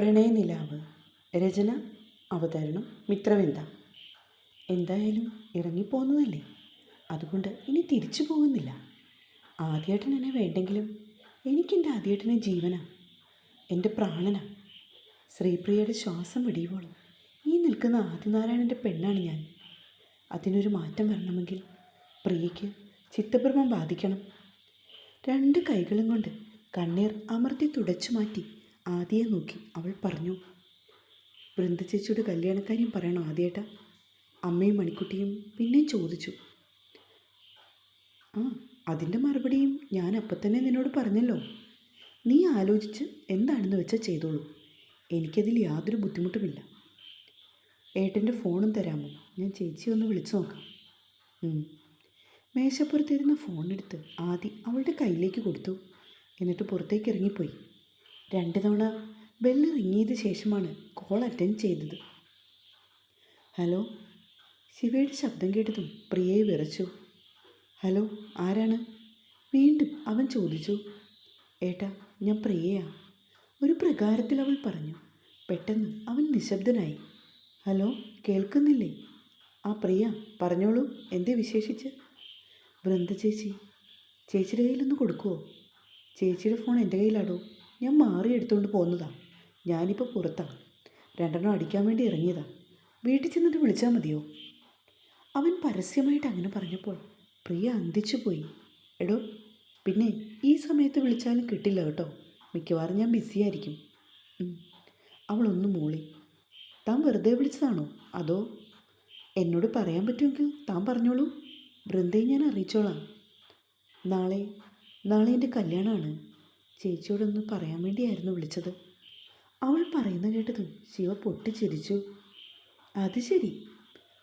പ്രണയനിലാവ് രചന അവതരണം മിത്രവിന്ദ എന്തായാലും ഇറങ്ങിപ്പോന്നതല്ലേ അതുകൊണ്ട് ഇനി തിരിച്ചു പോകുന്നില്ല. ആദ്യേട്ടൻ എന്നെ വേണ്ടെങ്കിലും എനിക്കെന്റെ ആദ്യേട്ടനെ ജീവനാ. എന്റെ പ്രാണനാ. ശ്രീപ്രിയയുടെ ശ്വാസം വെടിയുവോളും ഈ നിൽക്കുന്ന ആദിനാരായണന്റെ പെണ്ണാണ് ഞാൻ. അതിനൊരു മാറ്റം വരണമെങ്കിൽ പ്രിയയ്ക്ക് ചിത്തഭ്രമം ബാധിക്കണം. രണ്ട് കൈകളും കൊണ്ട് കണ്ണീർ അമർത്തി തുടച്ചു മാറ്റി ആദിയെ നോക്കി. അവൾ പറഞ്ഞു വൃന്ദ ചേച്ചിയുടെ കല്യാണക്കാര്യം പറയണോ ആദ്യേട്ടാ? അമ്മയും മണിക്കുട്ടിയും പിന്നെയും ചോദിച്ചു. ആ അതിന്റെ മറുപടിയും ഞാൻ അപ്പം തന്നെ നിന്നോട് പറഞ്ഞല്ലോ. നീ ആലോചിച്ച് എന്താണെന്ന് വെച്ചാൽ ചെയ്തോളൂ. എനിക്കതിൽ യാതൊരു ബുദ്ധിമുട്ടുമില്ല. ഏട്ടന്റെ ഫോണും തരാമോ? ഞാൻ ചേച്ചി ഒന്ന് വിളിച്ചു നോക്കാം. മേശപ്പുറത്തിരുന്ന ഫോണെടുത്ത് ആദി അവളുടെ കയ്യിലേക്ക് കൊടുത്തു. എന്നിട്ട് പുറത്തേക്ക് ഇറങ്ങിപ്പോയി. രണ്ട് തവണ ബെല്ല് റിങ്ങിയത് ശേഷമാണ് കോൾ അറ്റൻഡ് ചെയ്തത്. ഹലോ ശിവയുടെ ശബ്ദം കേട്ടതും പ്രിയയെ വിറച്ചു. ഹലോ ആരാണ്? വീണ്ടും അവൻ ചോദിച്ചു. ഏട്ടാ ഞാൻ പ്രിയയാ. ഒരു പ്രകാരത്തിൽ അവൾ പറഞ്ഞു. പെട്ടെന്ന് അവൻ നിശബ്ദനായി. ഹലോ കേൾക്കുന്നില്ലേ? ആ പ്രിയ പറഞ്ഞോളൂ. എന്തേ വിശേഷിച്ച്? വൃന്ദ ചേച്ചി ചേച്ചിയുടെ കയ്യിലൊന്ന് കൊടുക്കുമോ ചേച്ചിയുടെ ഫോൺ എന്റെ കയ്യിലാടോ? ഞാൻ മാറി എടുത്തുകൊണ്ട് പോന്നതാ ഞാനിപ്പോൾ പുറത്താണ്. രണ്ടെണ്ണം അടിക്കാൻ വേണ്ടി ഇറങ്ങിയതാണ് വീട്ടിൽ ചെന്നിട്ട് വിളിച്ചാൽ മതിയോ? അവൻ പരസ്യമായിട്ട് അങ്ങനെ പറഞ്ഞപ്പോൾ പ്രിയ അന്തിച്ചു പോയി. എടോ പിന്നെ ഈ സമയത്ത് വിളിച്ചാലും കിട്ടില്ല കേട്ടോ. മിക്കവാറും ഞാൻ ബിസിയായിരിക്കും. അവളൊന്ന് മൂളി. താൻ വെറുതെ വിളിച്ചതാണോ? അതോ? എന്നോട് പറയാൻ പറ്റുമെങ്കിൽ താൻ പറഞ്ഞോളൂ. വൃന്ദയെ ഞാൻ അറിയിച്ചോളാം. നാളെ നാളെ എന്റെ കല്യാണമാണ്. ചേച്ചിയോടൊന്ന് പറയാൻ വേണ്ടിയായിരുന്നു വിളിച്ചത്. അവൾ പറയുന്ന കേട്ടതും ശിവ പൊട്ടിച്ചിരിച്ചു. അത് ശരി.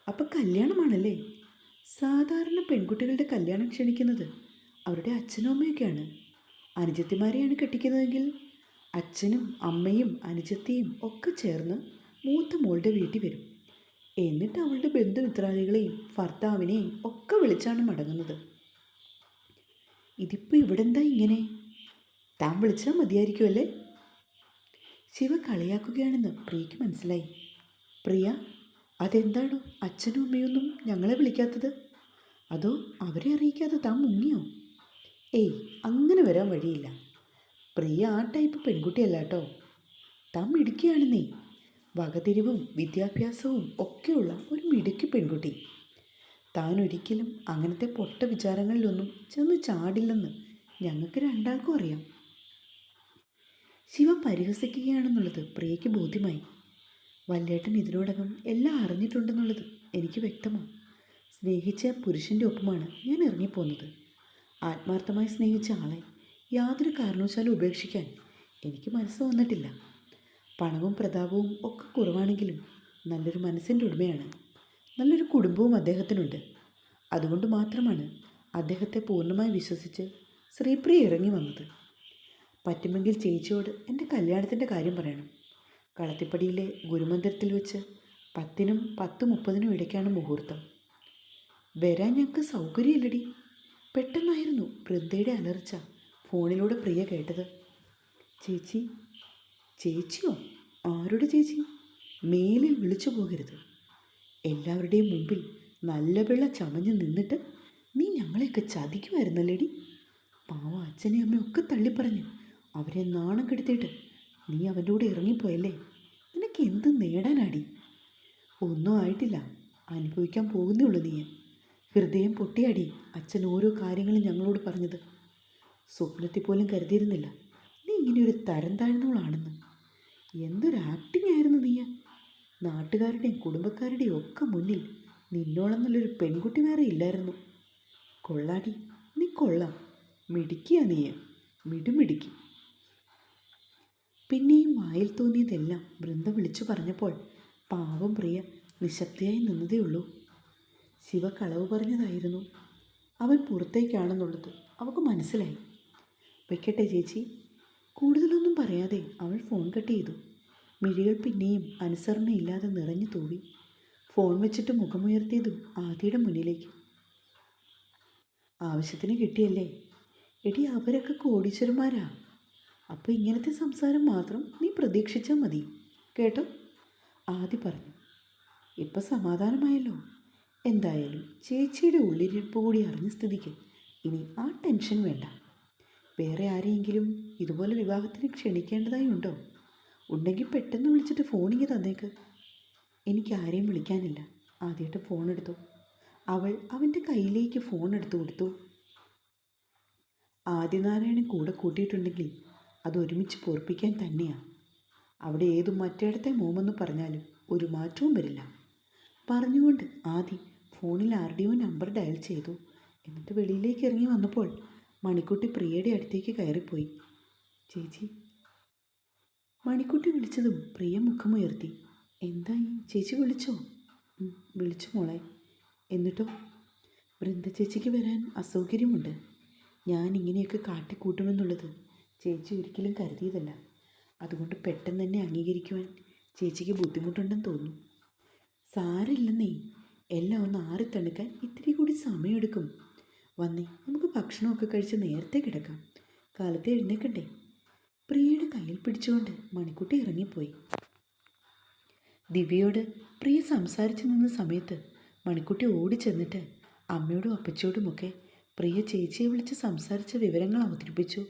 അപ്പം കല്യാണമാണല്ലേ? സാധാരണ പെൺകുട്ടികളുടെ കല്യാണം ക്ഷണിക്കുന്നത് അവരുടെ അച്ഛനും അമ്മയൊക്കെയാണ്. അനുജത്തിമാരെയാണ് കെട്ടിക്കുന്നതെങ്കിൽ അച്ഛനും അമ്മയും അനുജത്തിയും ഒക്കെ ചേർന്ന് മൂത്ത മോളുടെ വീട്ടിൽ വരും. എന്നിട്ട് അവളുടെ ബന്ധുമിത്രാദികളെയും ഭർത്താവിനെയും ഒക്കെ വിളിച്ചാണ് മടങ്ങുന്നത്. ഇതിപ്പോൾ ഇവിടെ എന്താ ഇങ്ങനെ? താൻ വിളിച്ചാൽ മതിയായിരിക്കുമല്ലേ ശിവ കളിയാക്കുകയാണെന്ന് പ്രിയയ്ക്ക് മനസ്സിലായി. പ്രിയ അതെന്താണോ അച്ഛനും അമ്മയൊന്നും ഞങ്ങളെ വിളിക്കാത്തത്? അതോ അവരെ അറിയിക്കാതെ താൻ മുങ്ങിയോ? ഏയ് അങ്ങനെ വരാൻ വഴിയില്ല. പ്രിയ ആ ടൈപ്പ് പെൺകുട്ടിയല്ല കേട്ടോ. താൻ മിടുക്കിയാണെന്നേ. വകതിരിവും വിദ്യാഭ്യാസവും ഒക്കെയുള്ള ഒരു മിടുക്കി പെൺകുട്ടി. താൻ ഒരിക്കലും അങ്ങനത്തെ പൊട്ട വിചാരങ്ങളിലൊന്നും ചെന്ന് ചാടില്ലെന്ന് ഞങ്ങൾക്ക് രണ്ടാൾക്കും അറിയാം. ശിവ പരിഹസിക്കുകയാണെന്നുള്ളത് പ്രിയയ്ക്ക് ബോധ്യമായി. വല്യേട്ടൻ ഇതിനോടകം എല്ലാം അറിഞ്ഞിട്ടുണ്ടെന്നുള്ളത് എനിക്ക് വ്യക്തമാണ് സ്നേഹിച്ച പുരുഷന്റെ ഒപ്പമാണ് ഞാൻ ഇറങ്ങിപ്പോന്നത്. ആത്മാർത്ഥമായി സ്നേഹിച്ച ആളെ യാതൊരു കാരണവശാലും ഉപേക്ഷിക്കാൻ എനിക്ക് മനസ്സ് വന്നിട്ടില്ല. പണവും പ്രതാപവും ഒക്കെ കുറവാണെങ്കിലും നല്ലൊരു മനസ്സിന്റെ ഉടമയാണ്. നല്ലൊരു കുടുംബവും അദ്ദേഹത്തിനുണ്ട്. അതുകൊണ്ട് മാത്രമാണ് അദ്ദേഹത്തെ പൂർണമായി വിശ്വസിച്ച് ശ്രീപ്രിയ ഇറങ്ങി വന്നത്. പറ്റുമെങ്കിൽ ചേച്ചിയോട് എന്റെ കല്യാണത്തിന്റെ കാര്യം പറയണം. കളത്തിപ്പടിയിലെ ഗുരുമന്ദിരത്തിൽ വെച്ച് പത്തിനും പത്ത് മുപ്പതിനും ഇടയ്ക്കാണ് മുഹൂർത്തം. വരാൻ ഞങ്ങൾക്ക് സൗകര്യമില്ലടി. പെട്ടെന്നായിരുന്നു വൃദ്ധയുടെ അലർച്ച ഫോണിലൂടെ പ്രിയ കേട്ടത്. ചേച്ചി ചേച്ചിയോ? ആരുടെ ചേച്ചി? മേലിൽ വിളിച്ചു പോകരുത്. എല്ലാവരുടെയും മുമ്പിൽ നല്ല വെള്ള ചമഞ്ഞ് നിന്നിട്ട് നീ ഞങ്ങളെയൊക്കെ ചതിക്കുമായിരുന്നല്ലേടി? പാവ അച്ഛനെയും അമ്മയൊക്കെ തള്ളിപ്പറഞ്ഞ് അവരെ നാണം കെടുത്തിയിട്ട് നീ അവന്റെ കൂടെ ഇറങ്ങിപ്പോയല്ലേ? നിനക്ക് എന്ത് നേടാനാടി? ഒന്നും ആയിട്ടില്ല. അനുഭവിക്കാൻ പോകുന്നേ ഉള്ളൂ നീ ഹൃദയം പൊട്ടിയാടി അച്ഛൻ ഓരോ കാര്യങ്ങളും ഞങ്ങളോട് പറഞ്ഞത്. സ്വപ്നത്തിൽ പോലും കരുതിയിരുന്നില്ല. നീ ഇങ്ങനെ ഒരു തരം താഴ്ന്നവളാണെന്ന്. എന്തൊരു ആക്ടിംഗ് ആയിരുന്നു നീ നാട്ടുകാരുടെയും കുടുംബക്കാരുടെയും ഒക്കെ മുന്നിൽ നിന്നോളം നല്ലൊരു പെൺകുട്ടി വേറെ ഇല്ലായിരുന്നു. കൊള്ളാടി. നീ കൊള്ളാം. മിടുക്കിയാ നീ മിടുമിടുക്കി. പിന്നെയും വായിൽ തോന്നിയതെല്ലാം വൃന്ദ വിളിച്ചു പറഞ്ഞപ്പോൾ പാവം പ്രിയ നിശബ്ദയായി നിന്നതേയുള്ളൂ. ശിവ കളവ് പറഞ്ഞതായിരുന്നു. അവൻ പുറത്തേക്കാണെന്നുള്ളത് അവൾക്ക് മനസ്സിലായി. വെക്കട്ടെ ചേച്ചി. കൂടുതലൊന്നും പറയാതെ അവൾ ഫോൺ കട്ട് ചെയ്തു. മിഴികൾ പിന്നെയും അനുസരണയില്ലാതെ നിറഞ്ഞു തൂവി. ഫോൺ വെച്ചിട്ട് മുഖമുയർത്തിയതും ആദിയുടെ മുന്നിലേക്ക്. ആവശ്യത്തിന് കിട്ടിയല്ലേ? എടി അവരൊക്കെ കോടീശ്വരന്മാരാ. അപ്പോൾ ഇങ്ങനത്തെ സംസാരം മാത്രം നീ പ്രതീക്ഷിച്ചാൽ മതി. കേട്ടോ? ആദി പറഞ്ഞു. ഇപ്പം സമാധാനമായല്ലോ. എന്തായാലും ചേച്ചിയുടെ ഉള്ളിരിപ്പ് കൂടി അറിഞ്ഞ സ്ഥിതിക്ക് ഇനി ആ ടെൻഷൻ വേണ്ട. വേറെ ആരെയെങ്കിലും ഇതുപോലെ വിവാഹത്തിന് ക്ഷണിക്കേണ്ടതായി ഉണ്ടോ? ഉണ്ടെങ്കിൽ പെട്ടെന്ന് വിളിച്ചിട്ട് ഫോണിങ് തന്നേക്ക്. എനിക്ക് ആരെയും വിളിക്കാനില്ല. ആദ്യമായിട്ട് ഫോൺ എടുത്തു. അവൾ അവന്റെ കയ്യിലേക്ക് ഫോൺ എടുത്തു കൊടുത്തു. ആദിനാരായണൻ കൂടെ കൂട്ടിയിട്ടുണ്ടെങ്കിൽ അത് പോർപ്പിക്കാൻ പൊറപ്പിക്കാൻ തന്നെയാണ് അവിടെ ഏതു മറ്റിടത്തെ മോമെന്ന് പറഞ്ഞാലും ഒരു മാറ്റവും വരില്ല. പറഞ്ഞുകൊണ്ട് ആദി ഫോണിൽ ആരുടെയോ നമ്പർ ഡയൽ ചെയ്തു. എന്നിട്ട് വെളിയിലേക്ക് ഇറങ്ങി വന്നപ്പോൾ മണിക്കുട്ടി പ്രിയയുടെ അടുത്തേക്ക് കയറിപ്പോയി. ചേച്ചി. മണിക്കുട്ടി വിളിച്ചതും പ്രിയ മുഖമുയർത്തി. എന്തായി ചേച്ചി വിളിച്ചോ? "ഉം, വിളിച്ചു മോളെ. എന്നിട്ടോ? വൃന്ദ ചേച്ചിക്ക് വരാൻ അസൗകര്യമുണ്ട്. ഞാൻ ഇങ്ങനെയൊക്കെ കാട്ടിക്കൂട്ടുമെന്നുള്ളത് ചേച്ചി ഒരിക്കലും കരുതിയതല്ല. അതുകൊണ്ട് പെട്ടെന്ന് തന്നെ അംഗീകരിക്കുവാൻ ചേച്ചിക്ക് ബുദ്ധിമുട്ടുണ്ടെന്ന് തോന്നുന്നു. സാരില്ലെന്നേ എല്ലാം ഒന്ന് ആറിത്തണുക്കാൻ ഇത്തിരി കൂടി സമയമെടുക്കും. വന്നേ നമുക്ക് ഭക്ഷണമൊക്കെ കഴിച്ച് നേരത്തെ കിടക്കാം. കാലത്തെ എഴുന്നേക്കണ്ടേ? പ്രിയയുടെ കയ്യിൽ പിടിച്ചുകൊണ്ട് മണിക്കുട്ടി ഇറങ്ങിപ്പോയി. ദിവ്യയോട് പ്രിയ സംസാരിച്ചു നിന്ന സമയത്ത് മണിക്കുട്ടി ഓടിച്ചെന്നിട്ട് അമ്മയോടും അപ്പച്ചോടുമൊക്കെ പ്രിയ ചേച്ചിയെ വിളിച്ച് സംസാരിച്ച വിവരങ്ങൾ അവതരിപ്പിച്ചു.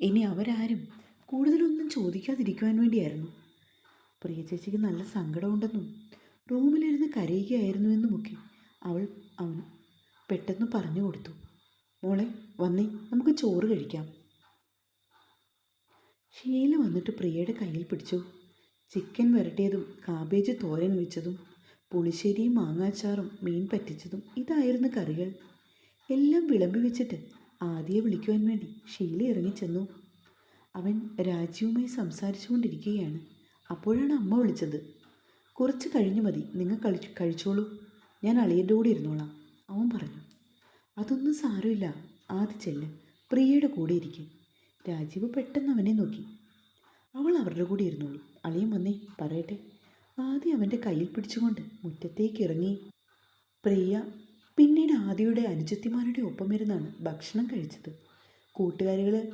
ഇനി അവരാരും കൂടുതലൊന്നും ചോദിക്കാതിരിക്കുവാൻ വേണ്ടിയായിരുന്നു. പ്രിയ ചേച്ചിക്ക് നല്ല സങ്കടമുണ്ടെന്നും റൂമിലിരുന്ന് കരയുകയായിരുന്നുവെന്നുമൊക്കെ അവൾ അവൻ പെട്ടെന്ന് പറഞ്ഞു കൊടുത്തു. മോളെ വന്നേ നമുക്ക് ചോറ് കഴിക്കാം. ഷീല വന്നിട്ട് പ്രിയയുടെ കയ്യിൽ പിടിച്ചു. ചിക്കൻ വരട്ടിയതും കാബേജ് തോരൻ വെച്ചതും പുളിശ്ശേരിയും മാങ്ങാച്ചാറും മീൻ പറ്റിച്ചതും ഇതായിരുന്നു കറികൾ. എല്ലാം വിളമ്പി വെച്ചിട്ട് ആദ്യയെ വിളിക്കുവാൻ വേണ്ടി ഷീല ഇറങ്ങിച്ചെന്നു. അവൻ രാജ്യവുമായി സംസാരിച്ചു കൊണ്ടിരിക്കുകയാണ് അപ്പോഴാണ് അമ്മ വിളിച്ചത്. കുറച്ച് കഴിഞ്ഞു മതി നിങ്ങൾ കളി കഴിച്ചോളൂ. ഞാൻ അളിയന്റെ കൂടെ ഇരുന്നോളാം അവൻ പറഞ്ഞു. അതൊന്നും സാരമില്ല ആദ്യ ചെല്ല് പ്രിയയുടെ കൂടെ ഇരിക്കും. രാജീവ് പെട്ടെന്ന് അവനെ നോക്കി. അവൾ അവരുടെ കൂടെ ഇരുന്നോളൂ അളിയൻ വന്നേ പറയട്ടെ. ആദ്യം അവന്റെ കയ്യിൽ പിടിച്ചുകൊണ്ട് മുറ്റത്തേക്ക് ഇറങ്ങി. പ്രിയ പിന്നീട് ആദിയുടെ അനുജത്തിമാരുടെ ഒപ്പമിരുന്നാണ് ഭക്ഷണം കഴിച്ചത്. കൂട്ടുകാരികൾ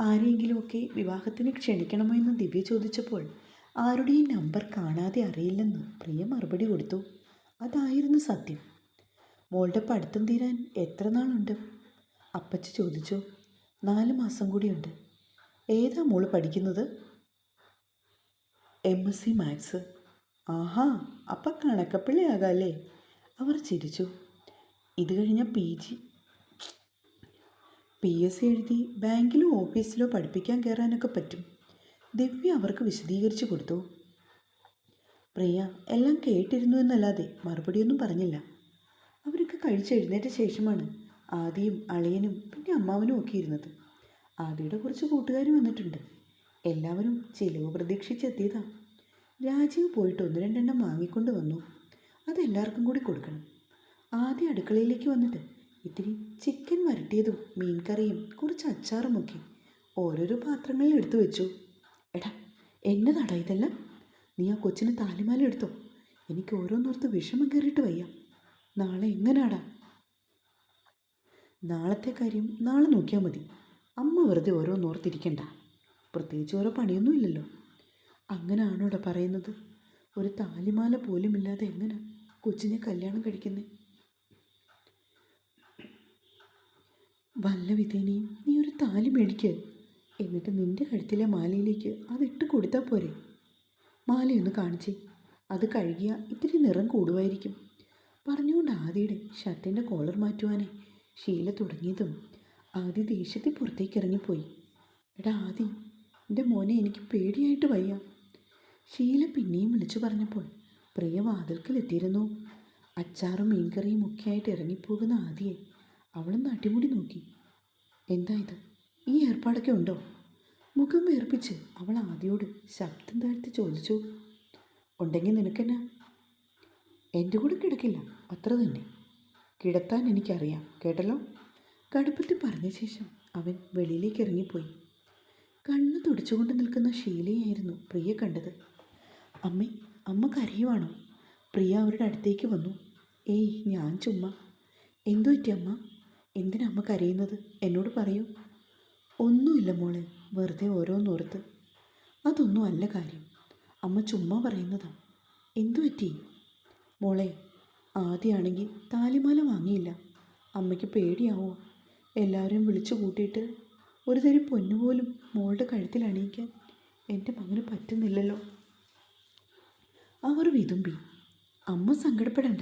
ആരെയെങ്കിലുമൊക്കെ വിവാഹത്തിന് ക്ഷണിക്കണമോ എന്ന് ദിവ്യ ചോദിച്ചപ്പോൾ ആരുടെയും നമ്പർ കാണാതെ അറിയില്ലെന്ന് പ്രിയ മറുപടി കൊടുത്തു. അതായിരുന്നു സത്യം. മോളുടെ പഠിത്തം തീരാൻ എത്ര നാളുണ്ട്? അപ്പച്ച ചോദിച്ചു. നാല് മാസം കൂടിയുണ്ട്. ഏതാ മോൾ പഠിക്കുന്നത്? M S C maths. ആഹാ അപ്പം കണക്കപ്പിള്ളയാകാല്ലേ? അവർ ചിരിച്ചു. ഇത് കഴിഞ്ഞ P. G. P. S. C. എഴുതി ബാങ്കിലോ ഓഫീസിലോ പഠിപ്പിക്കാൻ കയറാനൊക്കെ പറ്റും. ദിവ്യ അവർക്ക് വിശദീകരിച്ചു കൊടുത്തു. പ്രിയ എല്ലാം കേട്ടിരുന്നു എന്നല്ലാതെ മറുപടിയൊന്നും പറഞ്ഞില്ല. അവരൊക്കെ കഴിച്ചെഴുന്നേറ്റ ശേഷമാണ് ആദിയും അളിയനും പിന്നെ അമ്മാവനും ഒക്കെ ഇരുന്നത്. ആദിയുടെ കുറച്ച് കൂട്ടുകാർ വന്നിട്ടുണ്ട്. എല്ലാവരും ചിലവ് പ്രതീക്ഷിച്ചെത്തിയതാ. രാജീവ് പോയിട്ട് ഒന്ന് രണ്ടെണ്ണം വാങ്ങിക്കൊണ്ട് വന്നു. അതെല്ലാവർക്കും കൂടി കൊടുക്കണം. ആദ്യം അടുക്കളയിലേക്ക് വന്നിട്ട് ഇത്തിരി ചിക്കൻ വരട്ടിയതും മീൻകറിയും കുറച്ച് അച്ചാറും ഒക്കെ ഓരോരോ പാത്രങ്ങളിൽ എടുത്തു വെച്ചു. എടാ എന്നതാടാ ഇതെല്ലാം? നീ ആ കൊച്ചിന് താലിമാല എടുത്തോ? എനിക്ക് ഓരോന്നോർത്ത് വിഷമം കയറിയിട്ട് വയ്യ. നാളെ എങ്ങനാടാ? നാളത്തെ കാര്യം നാളെ നോക്കിയാൽ മതി. അമ്മ വെറുതെ ഓരോന്നോർത്തിരിക്കണ്ട. പ്രത്യേകിച്ച് ഓരോ പണിയൊന്നുമില്ലല്ലോ അങ്ങനാണോടാ പറയുന്നത്? ഒരു താലിമാല പോലും ഇല്ലാതെ എങ്ങനെ? കൊച്ചിനെ കല്യാണം കഴിക്കുന്നേ. വല്ല വിധേനയും നീ ഒരു താലി മേടിക്ക്. എന്നിട്ട് നിന്റെ കഴുത്തിലെ മാലയിലേക്ക് അതിട്ട് കൊടുത്താൽ പോരെ. മാലയൊന്ന് കാണിച്ചേ. അത് കഴുകിയ ഇത്തിരി നിറം കൂടുമായിരിക്കും പറഞ്ഞുകൊണ്ട് ആദിയുടെ ഷർട്ടിന്റെ കോളർ മാറ്റുവാനേ ശീല തുടങ്ങിയതും ആദി ദേഷ്യത്തിൽ പുറത്തേക്ക് ഇറങ്ങിപ്പോയി. എടാ ആദി എന്റെ മോനെ എനിക്ക് പേടിയായിട്ട് വയ്യ. ശീല പിന്നെയും വിളിച്ചു പറഞ്ഞപ്പോൾ പ്രിയ വാതിൽക്കലെത്തിയിരുന്നു. അച്ചാറും മീൻകറിയും ഒക്കെ ആയിട്ട് ഇറങ്ങിപ്പോകുന്ന ആദിയെ അവളൊന്ന് അടിമുടി നോക്കി. എന്താ ഇത്? ഈ ഏർപ്പാടൊക്കെ ഉണ്ടോ? മുഖം വേർപ്പിച്ച് അവൾ ആദിയോട് ശബ്ദം താഴ്ത്തി ചോദിച്ചു. ഉണ്ടെങ്കിൽ നിനക്കെന്നാ? എന്റെ കൂടെ കിടക്കില്ല. അത്ര തന്നെ. കിടത്താൻ എനിക്കറിയാം. കേട്ടല്ലോ? കടുപ്പത്തിൽ പറഞ്ഞ ശേഷം അവൻ വെളിയിലേക്ക് ഇറങ്ങിപ്പോയി. കണ്ണ് തുടിച്ചുകൊണ്ട് നിൽക്കുന്ന ഷീലയായിരുന്നു പ്രിയ കണ്ടത്. അമ്മേ അമ്മ കരയുവാണോ പ്രിയ അവരുടെ അടുത്തേക്ക് വന്നു. ഏയ് ഞാൻ ചുമ്മാ. എന്തു പറ്റി അമ്മ? എന്തിനാ അമ്മ കരയുന്നത് എന്നോട് പറയൂ. ഒന്നുമില്ല മോളെ. വെറുതെ ഓരോന്നോർത്ത്. അതൊന്നും അല്ല കാര്യം. അമ്മ ചുമ്മാ പറയുന്നതാ. എന്തു പറ്റി? മോളെ ആദ്യമാണെങ്കിൽ താലിമാല വാങ്ങിയില്ല. അമ്മയ്ക്ക് പേടിയാവോ? എല്ലാവരെയും വിളിച്ചു കൂട്ടിയിട്ട് ഒരു തരി പൊന്നുപോലും മോളുടെ കഴുത്തിൽ അണിയിക്കാൻ എന്റെ മകന് പറ്റുന്നില്ലല്ലോ. അവർ വിതുമ്പി. അമ്മ സങ്കടപ്പെടണ്ട.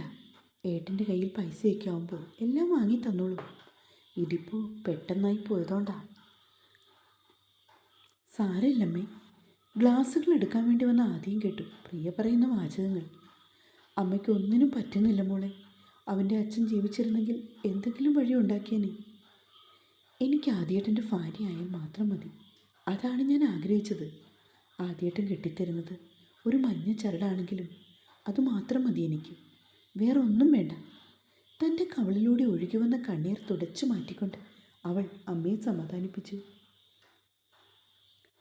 ഏട്ടന്റെ കയ്യിൽ പൈസയൊക്കെ ആവുമ്പോൾ എല്ലാം വാങ്ങി തന്നോളൂ. ഇതിപ്പോൾ പെട്ടെന്നായി പോയതുകൊണ്ടാ സാരമില്ലമ്മേ. ഗ്ലാസ്സുകൾ എടുക്കാൻ വേണ്ടി വന്ന ആദ്യം കേട്ടു പ്രിയ പറയുന്ന വാചകങ്ങൾ. അമ്മയ്ക്ക് ഒന്നിനും പറ്റുന്നില്ല മോളെ. അവന്റെ അച്ഛൻ ജീവിച്ചിരുന്നെങ്കിൽ എന്തെങ്കിലും വഴി ഉണ്ടാക്കിയേനെ. എനിക്ക് ആദ്യേട്ടന്റെ ഭാര്യയായാൽ മാത്രം മതി. അതാണ് ഞാൻ ആഗ്രഹിച്ചത്. ആദ്യേട്ടൻ കെട്ടിത്തരുന്നത് ഒരു മഞ്ഞ ചരടാണെങ്കിലും അതുമാത്രം മതി എനിക്ക്. വേറെ ഒന്നും വേണ്ട. തന്റെ കവളിലൂടെ ഒഴുകി വന്ന കണ്ണീർ തുടച്ചു മാറ്റിക്കൊണ്ട് അവൾ അമ്മയെ സമാധാനിപ്പിച്ചു.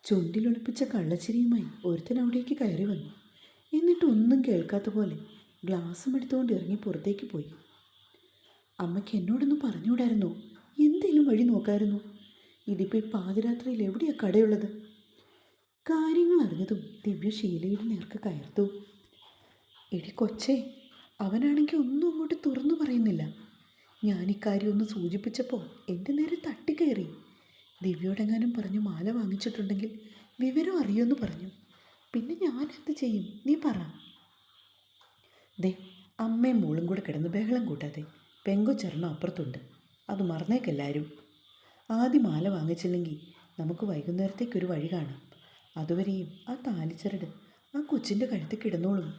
ചുണ്ടിലൊളിപ്പിച്ച കള്ളച്ചിരിയുമായി ഒരുത്തൻ അവിടേക്ക് കയറി വന്നു. എന്നിട്ട് ഒന്നും കേൾക്കാത്ത പോലെ ഗ്ലാസ്സും എടുത്തുകൊണ്ട് ഇറങ്ങി പുറത്തേക്ക് പോയി. അമ്മയ്ക്ക് എന്നോടൊന്ന് പറഞ്ഞുകൂടായിരുന്നോ? എന്തേലും വഴി നോക്കായിരുന്നു? ഇതിപ്പോൾ പാതിരാത്രിയിൽ എവിടെയാണ് കടയുള്ളത്? കാര്യങ്ങൾ അറിഞ്ഞതും ദിവ്യ ഷീലയുടെ നേർക്ക് കയർത്തു. എടി കൊച്ചേ അവനാണെങ്കിൽ ഒന്നും അങ്ങോട്ട് തുറന്നു പറയുന്നില്ല. ഞാൻ ഇക്കാര്യം ഒന്ന് സൂചിപ്പിച്ചപ്പോൾ എന്റെ നേരെ തട്ടിക്കയറി. ദിവ്യോടെങ്ങാനും പറഞ്ഞു മാല വാങ്ങിച്ചിട്ടുണ്ടെങ്കിൽ വിവരം അറിയുമെന്ന് പറഞ്ഞു. പിന്നെ ഞാൻ എന്ത് ചെയ്യും? നീ പറ. ദേ അമ്മയും മോളും കൂടെ കിടന്ന് ബഹളം കൂട്ടാതെ പെങ്കൊച്ചെണ്ണം അപ്പുറത്തുണ്ട്. അത് മറന്നേക്കെല്ലാവരും ആദ്യം മാല വാങ്ങിച്ചില്ലെങ്കിൽ നമുക്ക് വൈകുന്നേരത്തേക്കൊരു വഴി കാണാം. അതുവരെയും ആ താലിച്ചരട് ആ കൊച്ചിന്റെ കഴുത്തിൽ കിടന്നോളും.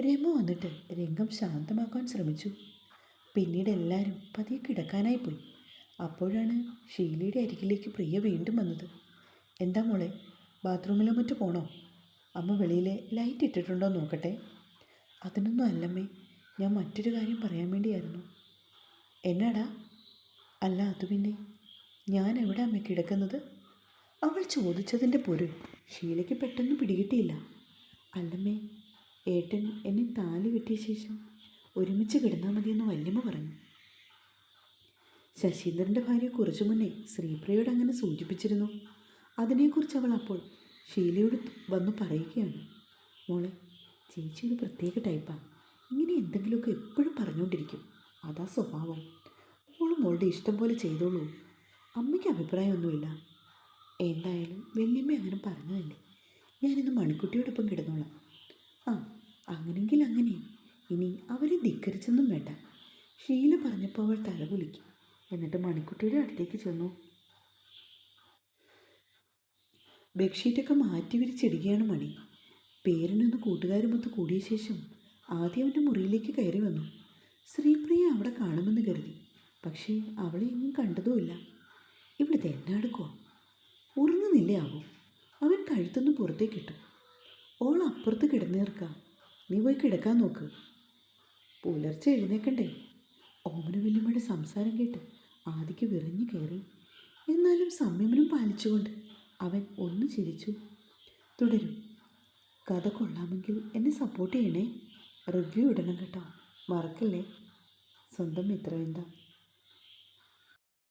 രമ വന്നിട്ട് രംഗം ശാന്തമാക്കാൻ ശ്രമിച്ചു. പിന്നീട് എല്ലാവരും പതിയെ കിടക്കാനായി പോയി. അപ്പോഴാണ് ഷീലയുടെ അരികിലേക്ക് പ്രിയ വീണ്ടും വന്നത്. എന്താ മോളെ ബാത്റൂമിലോ മറ്റു പോണോ? അമ്മ വെളിയിൽ ലൈറ്റ് ഇട്ടിട്ടുണ്ടോ നോക്കട്ടെ. അതിനൊന്നും അല്ലമ്മേ ഞാൻ മറ്റൊരു കാര്യം പറയാൻ വേണ്ടിയായിരുന്നു. എന്നാടാ? അല്ല അത് പിന്നെ ഞാൻ എവിടെ അമ്മ കിടക്കുന്നത്? അവൾ ചോദിച്ചതിന്റെ പൊരുൾ ഷീലയ്ക്ക് പെട്ടെന്ന് പിടികിട്ടിയില്ല. അല്ലമ്മേ ഏട്ടൻ എന്നെ താലി കിട്ടിയ ശേഷം ഒരുമിച്ച് കിടന്നാൽ മതിയെന്ന് വല്യമ്മ പറഞ്ഞു. ശശീന്ദ്രന്റെ ഭാര്യ കുറച്ചു മുന്നേ ശ്രീപ്രിയയോട് അങ്ങനെ സൂചിപ്പിച്ചിരുന്നു. അതിനെക്കുറിച്ച് അവൾ അപ്പോൾ ഷീലയോട് വന്ന് പറയുകയാണ്. മോളെ ചേച്ചി ഒരു പ്രത്യേക ടൈപ്പാണ് ഇങ്ങനെ എന്തെങ്കിലുമൊക്കെ എപ്പോഴും പറഞ്ഞുകൊണ്ടിരിക്കും. അതാ സ്വഭാവം. മോളും മോളുടെ ഇഷ്ടം പോലെ ചെയ്തോളൂ. അമ്മയ്ക്ക് അഭിപ്രായമൊന്നുമില്ല. എന്തായാലും വല്യമ്മ അങ്ങനെ പറഞ്ഞതല്ലേ? ഞാനിന്ന് മണിക്കുട്ടിയോടൊപ്പം കിടന്നോളാം. ആ അങ്ങനെങ്കിൽ അങ്ങനെ. ഇനി അവരെ ധിക്കരിച്ചൊന്നും വേണ്ട. ഷീല പറഞ്ഞപ്പോൾ അവൾ തലകുലിക്കും എന്നിട്ട് മണിക്കുട്ടിയുടെ അടുത്തേക്ക് ചെന്നു. ബെഡ്ഷീറ്റൊക്കെ മാറ്റി വിരിച്ചിടുകയാണ് മണി. പേരിനൊന്ന് കൂട്ടുകാരുമൊത്ത് കൂടിയ ശേഷം ആദ്യം അവന്റെ മുറിയിലേക്ക് കയറി വന്നു. ശ്രീപ്രിയ അവിടെ കാണുമെന്ന് കരുതി. പക്ഷേ അവളെ എങ്ങും കണ്ടതുമില്ല. ഇവിടുത്തെ എന്നാടുക്കോ ഉറങ്ങുന്നില്ലേ അവൻ? കഴുത്തൊന്ന് പുറത്തേക്ക് ഇട്ടു. ഓൾ അപ്പുറത്ത് കിടന്നേർക്കാം നീ പോയി കിടക്കാൻ നോക്ക്. പുലർച്ചെ എഴുന്നേക്കണ്ടേ? ഓമന വല്യമ്മയുടെ സംസാരം കേട്ട് ആദിക്ക് വിറഞ്ഞു കയറി. എന്നാലും സംയമനം പാലിച്ചുകൊണ്ട് അവൻ ഒന്ന് ചിരിച്ചു. തുടരും. കഥ കൊള്ളാമെങ്കിൽ എന്നെ സപ്പോർട്ട് ചെയ്യണേ. റിവ്യൂ ഇടണം കേട്ടോ. മറക്കല്ലേ? സ്വന്തം മിത്രവിന്ദ